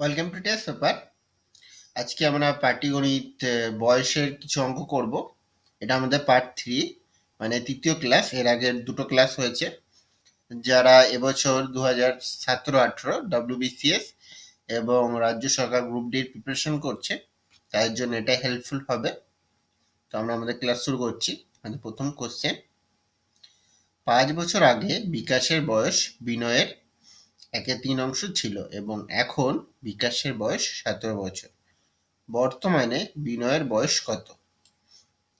Welcome to test paper আজকে আমরা পাটিগণিত বয়সের কিছু অঙ্ক করব। এটা আমাদের পার্ট থ্রি মানে তৃতীয় ক্লাস এর আগের দুটো ক্লাস হয়েছে। যারা এবছর দু হাজার সতেরো আঠেরো ডাব্লিউবিসিএস এবং রাজ্য সরকার গ্রুপ ডির প্রিপারেশন করছে তার জন্য এটা হেল্পফুল হবে। তো আমরা আমাদের ক্লাস শুরু করছি, আমাদের প্রথম কোশ্চেন পাঁচ বছর আগে বিকাশের বয়স বিনয়ের একে তিন অংশ ছিল এবং এখন বিকাশের বয়স সতেরো বছর। বর্তমানে বিনয়ের বয়স কত?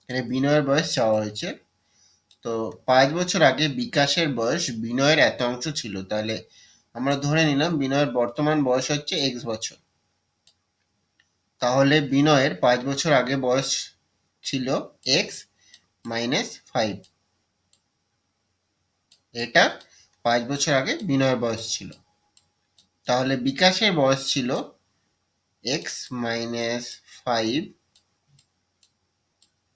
এখানে বিনয়ের বয়স চাওয়া হয়েছে। তো পাঁচ বছর আগে বিকাশের বয়স বিনয়ের এত অংশ ছিল, তাহলে আমরা ধরে নিলাম বিনয়ের বর্তমান বয়স হচ্ছে এক্স বছর। তাহলে বিনয়ের পাঁচ বছর আগে বয়স ছিল এক্স মাইনাস ফাইভ। এটা পাঁচ বছর আগে বিনয়ের বয়স ছিল। তাহলে বিকাশের বয়স ছিল এক্স মাইনাস ফাইভ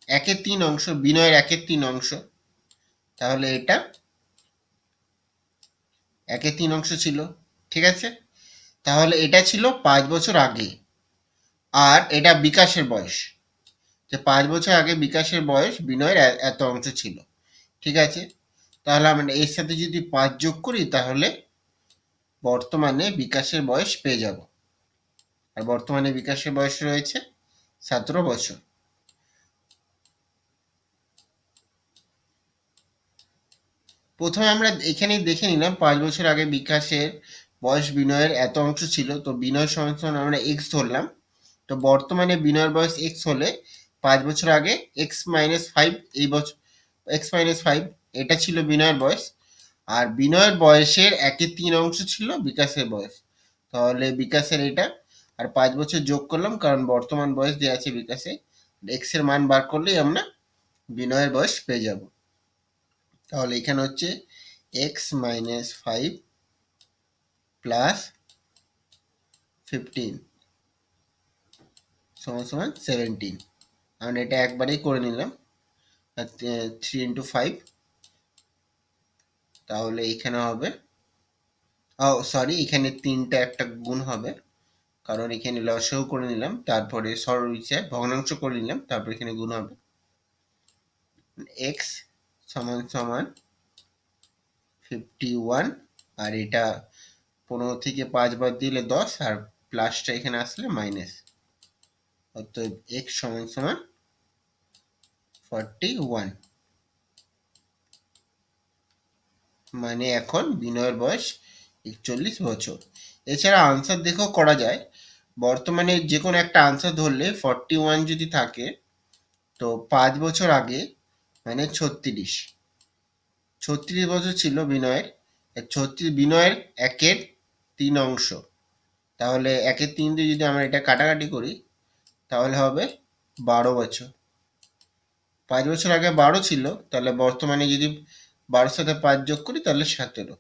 একের তিন অংশ, বিনয়ের একের তিন অংশ। তাহলে এটা একের তিন অংশ ছিল, ঠিক আছে? তাহলে এটা ছিল পাঁচ বছর আগে, আর এটা বিকাশের বয়স। যে পাঁচ বছর আগে বিকাশের বয়স, বিনয়ের এত অংশ ছিল, ঠিক আছে? তাহলে আমরা এর সাথে যদি পাঁচ যোগ করি, তাহলে বর্তমানে বিকাশের বয়স পেয়ে যাব। আর বর্তমানে বিকাশের বয়স রয়েছে সতেরো বছর। প্রথমে আমরা এখানেই দেখে নিলাম পাঁচ বছর আগে বিকাশের বয়স বিনয়ের এত অংশ ছিল, তো বিনয় সমান আমরা এক্স ধরলাম। তো বর্তমানে বিনয়ের বয়স এক্স হলে পাঁচ বছর আগে এক্স মাইনাস ফাইভ, এই বছর এক্স মাইনাস ফাইভ, এটা ছিল বিনয়ের বয়স। আর বিনয়ের বয়সের একের তিন অংশ ছিল বিকাশের বয়স। তাহলে বিকাশের এটা। আর পাঁচ বছর যোগ করলাম, কারণ বর্তমান বয়স দেওয়া আছে বিকাশে। এক্সের মান বার করলেই আমরা বিনয়ের বয়স পেয়ে যাব। তাহলে এখানে হচ্ছে x minus five plus fifteen সমান সমান সেভেন্টিন আমরা এটা একবারেই করে নিলাম। থ্রি ইন্টু ফাইভ তাহলে এখানে হবে। ও সরি এখানে তিনটা একটা গুণ হবে। কারণ এখানে লসও করে নিলাম, তারপরে হিসাব ভগ্নাংশ করে নিলাম, তারপর এখানে গুণ হবে। এক্স সমান সমান ফিফটি ওয়ান আর এটা পনেরো থেকে পাঁচ বার দিলে দশ, আর প্লাসটা এখানে আসলে মাইনাস অতএব এক্স সমান সমান ফর্টি ওয়ান মানে এখন বিনয়ের বয়স একচল্লিশ বছর। এছাড়া আনসার দেখেও করা যায়, বর্তমানে যে কোনো একটা আনসার ধরলে ফর্টি ওয়ান যদি থাকে, তো পাঁচ বছর আগে মানে ছত্রিশ। ছত্রিশ বছর ছিল বিনয়ের ছত্রিশ, বিনয়ের একের তিন অংশ। তাহলে একের তিন দিয়ে যদি আমরা এটা কাটাকাটি করি, তাহলে হবে বারো বছর। পাঁচ বছর আগে বারো ছিল, তাহলে বর্তমানে যদি বারোর সাথে পাঁচ যোগ করি, তাহলে সতেরো।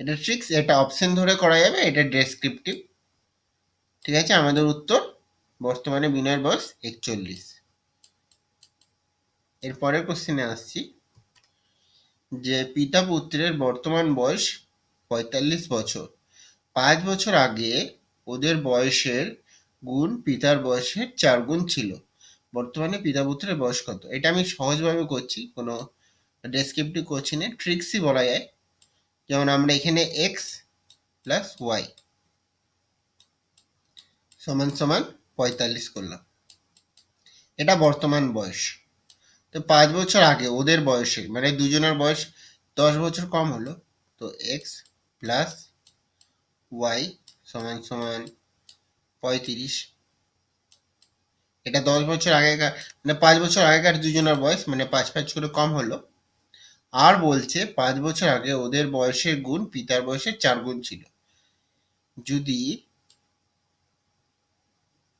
এটা ট্রিক্স এটা অপশন ধরে করা যাবে, এটা ডেসক্রিপটিভ ঠিক আছে? আমাদের উত্তর বর্তমানে বিনয়ের বয়স একচল্লিশ। এরপরের কোশ্চেনে আসছি, যে পিতা পুত্রের বর্তমান বয়স পঁয়তাল্লিশ বছর। পাঁচ বছর আগে ওদের বয়সের গুণ পিতার বয়সের চার গুণ ছিল। বর্তমানে পিতা পুত্রের বয়স কত? এটা আমি সহজভাবে করছি, কোনো ডেসক্রিপটিভ করছি না ট্রিক্সই বলা যায়। যেমন আমরা এখানে এক্স প্লাস ওয়াই সমান সমান পঁয়তাল্লিশ করলাম। এটা বর্তমান বয়স। তো পাঁচ বছর আগে ওদের বয়সে মানে দুজনের বয়স দশ বছর কম হলো, তো এক্স প্লাস ওয়াই সমান সমান পঁয়ত্রিশ। এটা দশ বছর আগেকার মানে পাঁচ বছর আগেকার দুজনের বয়স মানে পাঁচ পাঁচ করে কম হলো। আর বলছে পাঁচ বছর আগে ওদের বয়সের গুণ, পিতার বয়সের চার গুণ ছিল। যদি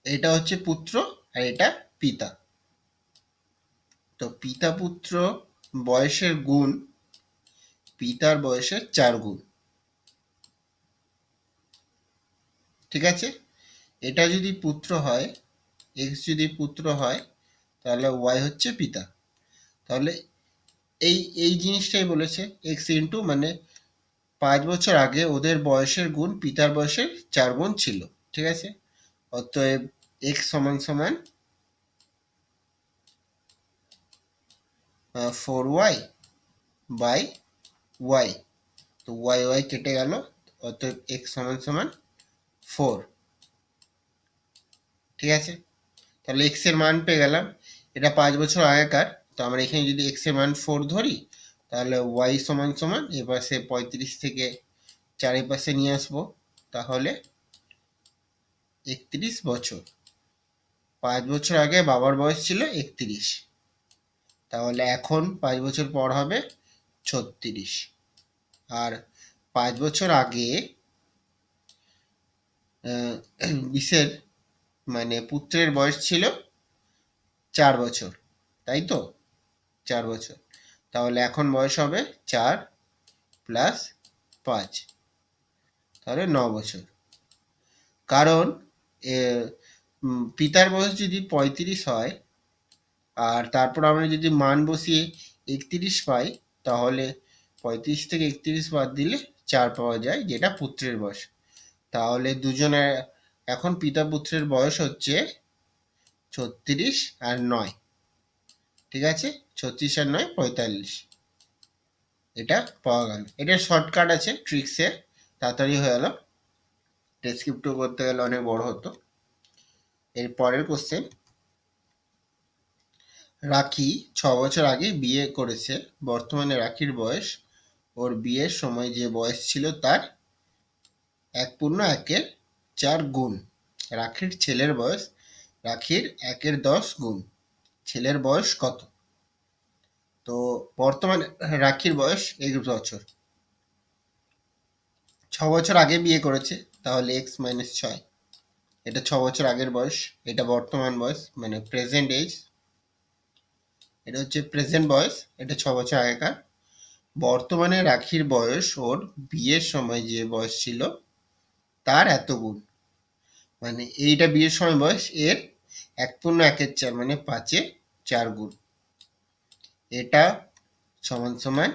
এটা হচ্ছে পুত্র আর এটা পিতা। তো পিতা পুত্র বয়সের গুণ, পিতার বয়সের চার গুণ। ঠিক আছে? এটা যদি পুত্র হয় এক্স যদি পুত্র হয়, তাহলে ওয়াই হচ্ছে পিতা। তাহলে এই এই জিনিসটাই বলেছে এক্স ইন্টু মানে পাঁচ বছর আগে ওদের বয়সের গুণ পিতার বয়সের চার গুণ ছিল, ঠিক আছে? অতএব এক্স সমান সমান ফোর ওয়াই বাই ওয়াই তো ওয়াই ওয়াই কেটে গেল, অতএব এক্স সমান সমান ফোর ঠিক আছে? তাহলে এক্সের মান পেয়ে গেলাম। এটা পাঁচ বছর আগেকার তো আমরা এখানে যদি এক্সের মান ফোর ধরি, তাহলে ওয়াই সমান সমান এ পাশে পঁয়ত্রিশ থেকে চারি পাশে নিয়ে আসব। তাহলে একত্রিশ বছর। পাঁচ বছর আগে বাবার বয়স ছিল একত্রিশ। তাহলে এখন পাঁচ বছর পর হবে ছত্রিশ। আর পাঁচ বছর আগে বিশের মানে পুত্রের বয়স ছিল চার বছর। তাই তো? চার বছর। তাহলে এখন বয়স হবে চার প্লাস পাঁচ। তাহলে ন বছর। কারণ পিতার বয়স যদি পঁয়ত্রিশ হয়, আর তারপর আমরা যদি মান বসিয়ে একত্রিশ পাই, তাহলে পঁয়ত্রিশ থেকে একত্রিশ বাদ দিলে চার পাওয়া যায়, যেটা পুত্রের বয়স। তাহলে দুজনের এখন পিতা পুত্রের বয়স হচ্ছে ছত্রিশ আর নয়। ঠিক আছে? ছত্রিশ আর নয়, পঁয়তাল্লিশ। এটা পাওয়া গেল। এটা শর্টকাট আছে ট্রিক্সে তাড়াতাড়ি হয়ে গেল। ডেসক্রিপ্টও করতে গেলে অনেক বড় হতো। এর পরের কোশ্চেন রাখি ছ বছর আগে বিয়ে করেছে। বর্তমানে রাখির বয়স। ওর বিয়ের সময় যে বয়স ছিল তার এক পূর্ণ, একের চার গুণ। রাখির ছেলের বয়স, রাখির একের দশ গুণ। ছেলের বয়স কত? তো বর্তমানে রাখির বয়স একুশ বছর। ছ বছর আগে বিয়ে করেছে, তাহলে এক্স মাইনাস ছয়। এটা ছ বছর আগের বয়স, এটা বর্তমান বয়স মানে প্রেজেন্ট এজ এটা হচ্ছে প্রেজেন্ট বয়স, এটা ছ বছর আগেকার। বর্তমানে রাখির বয়স ওর বিয়ের সময় যে বয়স ছিল, তার এত গুণ। মানে এইটা বিয়ের সময় বয়স, এর এক পূর্ণ একের চার মানে পাঁচে চার গুণ। এটা সমান সমান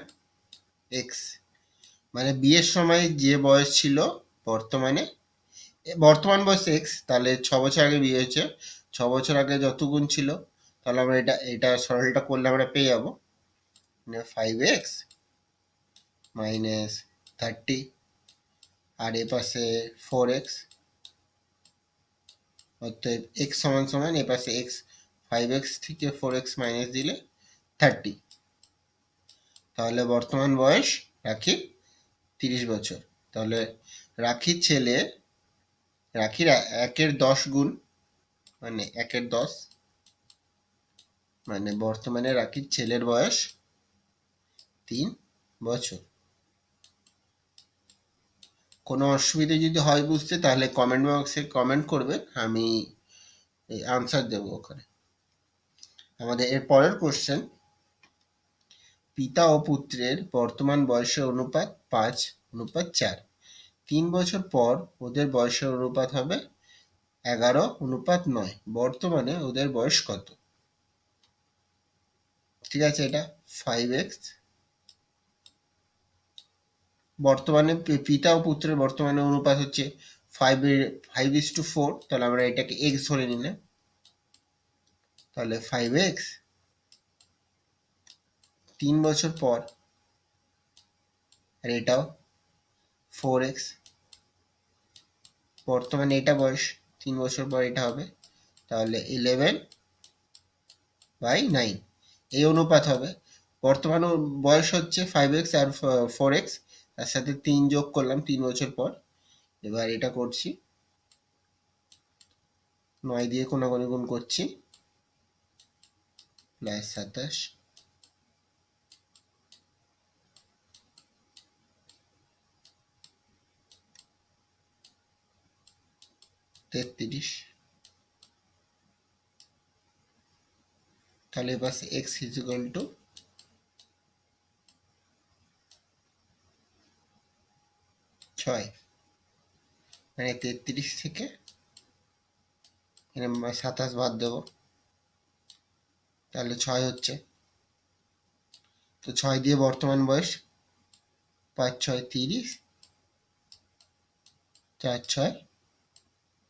এক্স মানে বিয়ের সময় যে বয়স ছিল বর্তমানে বর্তমান বয়স এক্স তাহলে ছ বছর আগে বিয়ে হয়েছে, ছ বছর আগে যত গুণ ছিল, তাহলে আমরা এটা এটা সরলটা করলে আমরা পেয়ে যাব। ফাইভ এক্স মাইনাস থার্টি আর এ পাশে ফোর এক্স অর্থাৎ এক্স সমান সমান, এ পাশে এক্স ফাইভ এক্স থেকে ফোর এক্স মাইনাস দিলে থার্টি। তাহলে বর্তমান বয়স রাখি তিরিশ বছর। তাহলে রাখির ছেলে, রাখির একের দশ গুণ মানে একের দশ মানে বর্তমানে রাখির ছেলের বয়স তিন বছর। কোনো অসুবিধে যদি হয় বুঝতে, তাহলে কমেন্ট বক্সে কমেন্ট করবে, আমি আনসার দেবো ওখানে। আমাদের এর পরের কোশ্চেন পিতা ও পুত্রের বর্তমান বয়সের অনুপাত পাঁচ, অনুপাত চার। তিন বছর পর ওদের বয়সের অনুপাত হবে এগারো, অনুপাত নয়। বর্তমানে ওদের বয়স কত? ঠিক আছে, এটা ফাইভ এক্স বর্তমানে পিতা ও পুত্রের বর্তমানে অনুপাত হচ্ছে five five is to four তাহলে আমরা এটাকে এক্স ধরে নিলাম। তাহলে ফাইভ এক্স তিন বছর পর আর এটাও ফোর এক্স বর্তমানে এটা বয়স তিন বছর পর এটা হবে, তাহলে ইলেভেন বাই নাইন এই অনুপাত হবে। বর্তমান বয়স হচ্ছে ফাইভ এক্স আর ফোর এক্স তার সাথে তিন যোগ করলাম তিন বছর পর, এবার এটা করছি। নয় দিয়ে কোনাগুনি গুণ করছি প্লাস সাতাশ। তেত্রিশ। তাহলে পাশে এক্স ইজিক্যাল টু ছয়। মানে তেত্রিশ থেকে এখানে সাতাশ বাদ দেবো। তাহলে ছয় হচ্ছে। তো ছয় দিয়ে বর্তমান বয়স পাঁচ, ছয়, তিরিশ। চার, ছয়।